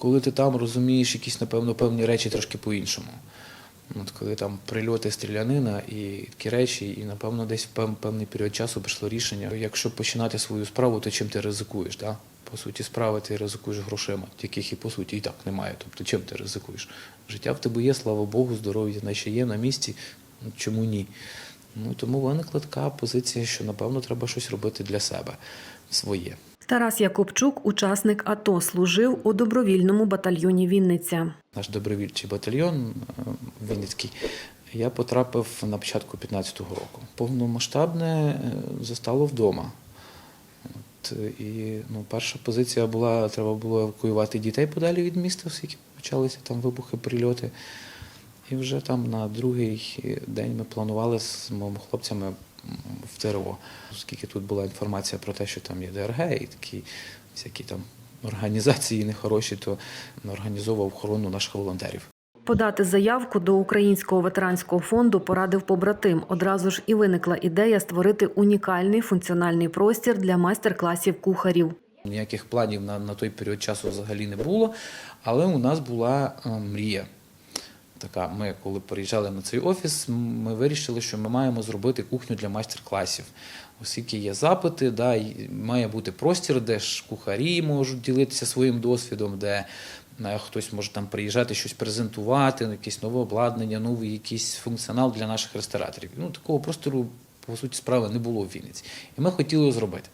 Коли ти там розумієш якісь, напевно, певні речі трошки по-іншому. От коли там прильоти, стрілянина і такі речі, і напевно десь в пев- певний період часу прийшло рішення. Якщо починати свою справу, то чим ти ризикуєш? Да? По суті, справи ти ризикуєш грошима, яких і по суті і так немає. Тобто чим ти ризикуєш? Життя в тебе є, слава Богу, здоров'я наче є на місці. Ну, чому ні? Ну тому виникла така позиція, що напевно треба щось робити для себе своє. Тарас Якубчук, учасник АТО, служив у добровільному батальйоні Вінниця. Наш добровільчий батальйон е, Вінницький. Я потрапив на початку 15-го року. Повномасштабне е, застало вдома. От, е, і ну, перша позиція була, треба було евакуювати дітей подалі від міста, оскільки почалися там вибухи, прильоти. І вже там на другий день ми планували з моїми хлопцями в ТРО, оскільки тут була інформація про те, що там є ДРГ і такі всякі там організації нехороші, то організовував охорону наших волонтерів. Подати заявку до Українського ветеранського фонду порадив побратим. Одразу ж і виникла ідея створити унікальний функціональний простір для майстер-класів кухарів. Ніяких планів на, на той період часу взагалі не було, але у нас була е, мрія. Така, ми, коли приїжджали на цей офіс, ми вирішили, що ми маємо зробити кухню для майстер-класів. Оскільки є запити, да, має бути простір, де ж кухарі можуть ділитися своїм досвідом, де е, хтось може там приїжджати, щось презентувати, якесь нове обладнання, новий якийсь функціонал для наших рестораторів. Ну, такого простору, по суті, справи не було в Вінниці. І ми хотіли його зробити.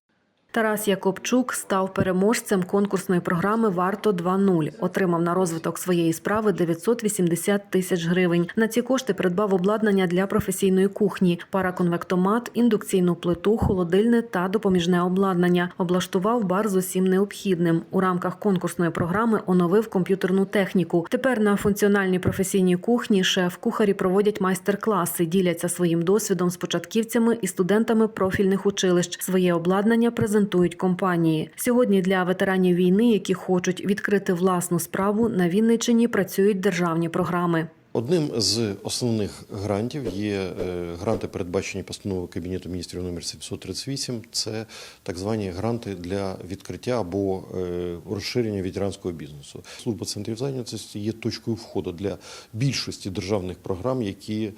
Тарас Якобчук став переможцем конкурсної програми Варто 2.0. Отримав на розвиток своєї справи 980 тисяч гривень. На ці кошти придбав обладнання для професійної кухні, параконвектомат, індукційну плиту, холодильне та допоміжне обладнання. Облаштував бар з усім необхідним. У рамках конкурсної програми оновив комп'ютерну техніку. Тепер на функціональній професійній кухні шеф-кухарі проводять майстер-класи, діляться своїм досвідом з початківцями і студентами профільних училищ. Своє обладнання презентують компанії. Сьогодні для ветеранів війни, які хочуть відкрити власну справу, на Вінниччині працюють державні програми. Одним з основних грантів є е, гранти, передбачені постановою Кабінету міністрів номер 738. Це так звані гранти для відкриття або е, розширення ветеранського бізнесу. Служба центрів зайнятості є точкою входу для більшості державних програм, які е,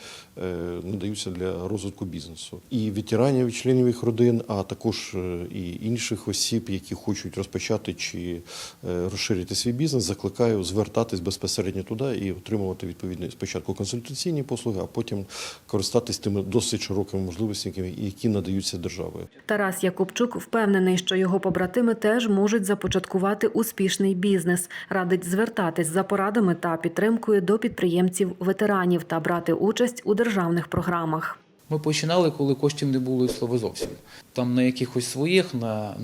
надаються для розвитку бізнесу. І ветеранів, і членів їх родин, а також і інших осіб, які хочуть розпочати чи розширити свій бізнес, закликаю звертатись безпосередньо туди і отримувати відповідні спочатку консультаційні послуги, а потім користатись тими досить широкими можливостями, які надаються державою. Тарас Якубчук впевнений, що його побратими теж можуть започаткувати успішний бізнес. Радить звертатись за порадами та підтримкою до підприємців ветеранів та брати участь у державних програмах. Ми починали, коли коштів не було і слова зовсім. Там на якихось своїх, на,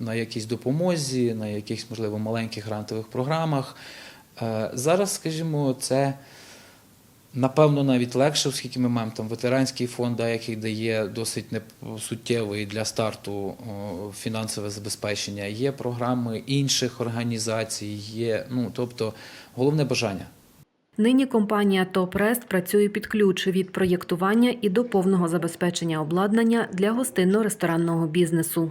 на якійсь допомозі, на якихось, можливо, маленьких грантових програмах. Е, Зараз, скажімо, це напевно навіть легше, оскільки ми маємо там ветеранський фонд, який дає досить суттєвий для старту фінансове забезпечення. Є програми інших організацій, є, ну тобто головне бажання. Нині компанія «Топрест» працює під ключ від проєктування і до повного забезпечення обладнання для гостинно-ресторанного бізнесу.